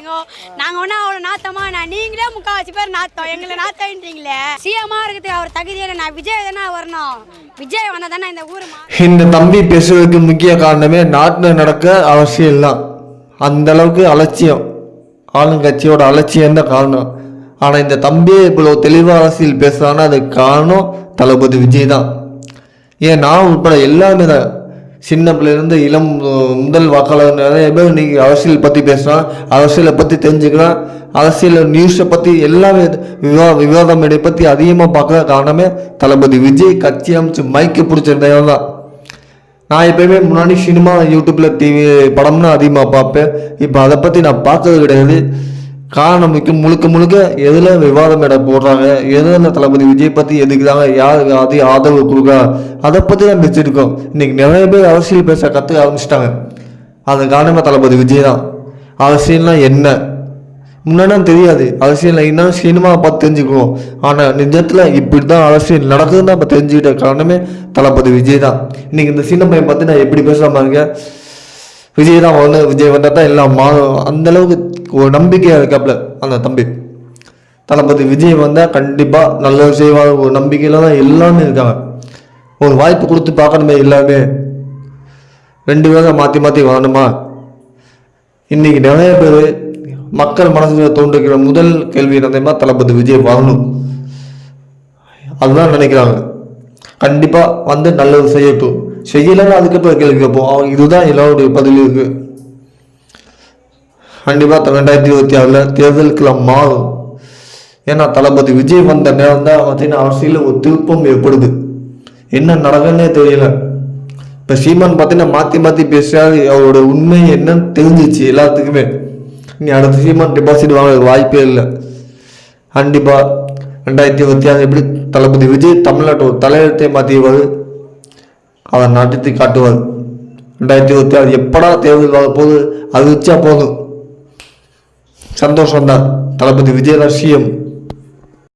நாத்தன்றீங்க நாங்க ஒன்னா அவ்வளோ நாத்தமா? நான் நீங்களே முக்காவாசி பேர் நாத்தம். எங்களை நாத்தன்றீங்களே சிஎம்மா இருக்குது அவர் தகுதியில நான் விஜய் தானே வரணும். விஜய் வந்தா தானே இந்த ஊர் இந்த தம்பி பேசுவதற்கு முக்கிய காரணமே நாட்டில் நடக்க அவசியம் தான் அந்த அளவுக்கு அலட்சியம். ஆளுங்கட்சியோட அலட்சியம் தான் காரணம்? ஆனால் இந்த தம்பியே இவ்வளோ தெளிவாக அரசியல் பேசுகிறான்னா அதுக்கு காரணம் தளபதி விஜய் தான். ஏன் நான் உட்பட எல்லாமே தான் சின்ன பிள்ளைலேருந்து இளம் முதல் வாக்காளர் நிறைய பேர் இன்னைக்கு அரசியல் பற்றி பேசுகிறான் அரசியலை பற்றி தெரிஞ்சுக்கிறான். அரசியல் நியூஸை பற்றி எல்லாமே விவா விவாதம் இதை பற்றி அதிகமாக பார்க்குற காரணமே தளபதி விஜய். கட்சி அமைச்சு மைக்கு பிடிச்சிருந்தவன் தான். நான் எப்பயுமே முன்னாடி சினிமா யூடியூப்பில் டிவி படம்னா அதிகமாக பார்ப்பேன். இப்போ அதை பற்றி நான் பார்த்தது கிடையாது. காரணம் மிக்க முழுக்க முழுக்க எதில் விவாதம் இடம் போடுறாங்க? எதில் தளபதி விஜய் பற்றி எதுக்குதாங்க யாருக்கு அது ஆதரவு கொடுக்கா அதை பற்றி தான் பேசியிருக்கோம் இன்னைக்கு நிறைய பேர் அரசியல் பேச கற்றுக்க ஆரம்பிச்சிட்டாங்க. அதன் காரணமே தளபதி விஜய் தான். அரசியல்னா என்ன? முன்னாடி தெரியாது. அரசியல் என்ன? சினிமா பார்த்து தெரிஞ்சுக்குவோம். ஆனால் நிஜத்தில் இப்படி தான் அரசியல் நடக்குதுன்னு நம்ம தெரிஞ்சுக்கிட்ட காரணமே தளபதி விஜய் தான். இன்னைக்கு இந்த சின்ன பையன் பார்த்து நான் எப்படி பேசுகிற பாருங்க விஜய் தான் வந்து விஜய் வந்தால் தான் எல்லாம் மாறும். அந்த அளவுக்கு ஒரு நம்பிக்கையாக இருக்காப்புல அந்த தம்பி. தளபதி விஜய் வந்தால் கண்டிப்பாக நல்லது செய்வார் ஒரு நம்பிக்கையில் தான் எல்லாமே இருக்காங்க. ஒரு வாய்ப்பு கொடுத்து பார்க்கணுமே எல்லாமே. ரெண்டு பேரும் மாற்றி மாற்றி வரணுமா இன்னைக்கு நிறைய பேர் மக்கள் மனசில் தோன்றுகிற முதல் கேள்வி என்னதுமா தளபதி விஜய் வரணும் அதுதான் நினைக்கிறாங்க. கண்டிப்பாக வந்து நல்லது செய்யட்டும். செய்யலைன்னா அதுக்கப்புறம் கேள்வி கேட்போம். அவங்க இதுதான் எல்லாருடைய பதில் இருக்குது கண்டிப்பாக ரெண்டாயிரத்தி இருபத்தி ஆறில் தேர்தலுக்குலாம் மாறும். ஏன்னா தளபதி விஜய் வந்த நேரம் தான் பார்த்தீங்கன்னா அரசியலில் ஒரு திருப்பம் ஏற்படுது. என்ன நடக்குன்னே தெரியல. இப்போ சீமான் பார்த்தீங்கன்னா மாற்றி மாற்றி பேசுறாரு. அவரோட உண்மை என்னன்னு தெரிஞ்சிச்சு எல்லாத்துக்குமே. நீ அடுத்த சீமான் டெபாசிட் வாங்க வாய்ப்பே இல்லை. கண்டிப்பாக ரெண்டாயிரத்தி இருபத்தி ஆறு எப்படி தளபதி விஜய் தமிழ்நாட்டோட தலையெழுத்தை மாற்றிடுவார் அதை நடத்தி காட்டுவார். ரெண்டாயிரத்தி இருபத்தி ஆறு எப்படா தேர்தல் வர போது அது வச்சா போதும் சந்தோஷம் தான் தளபதி விஜயலட்சியம்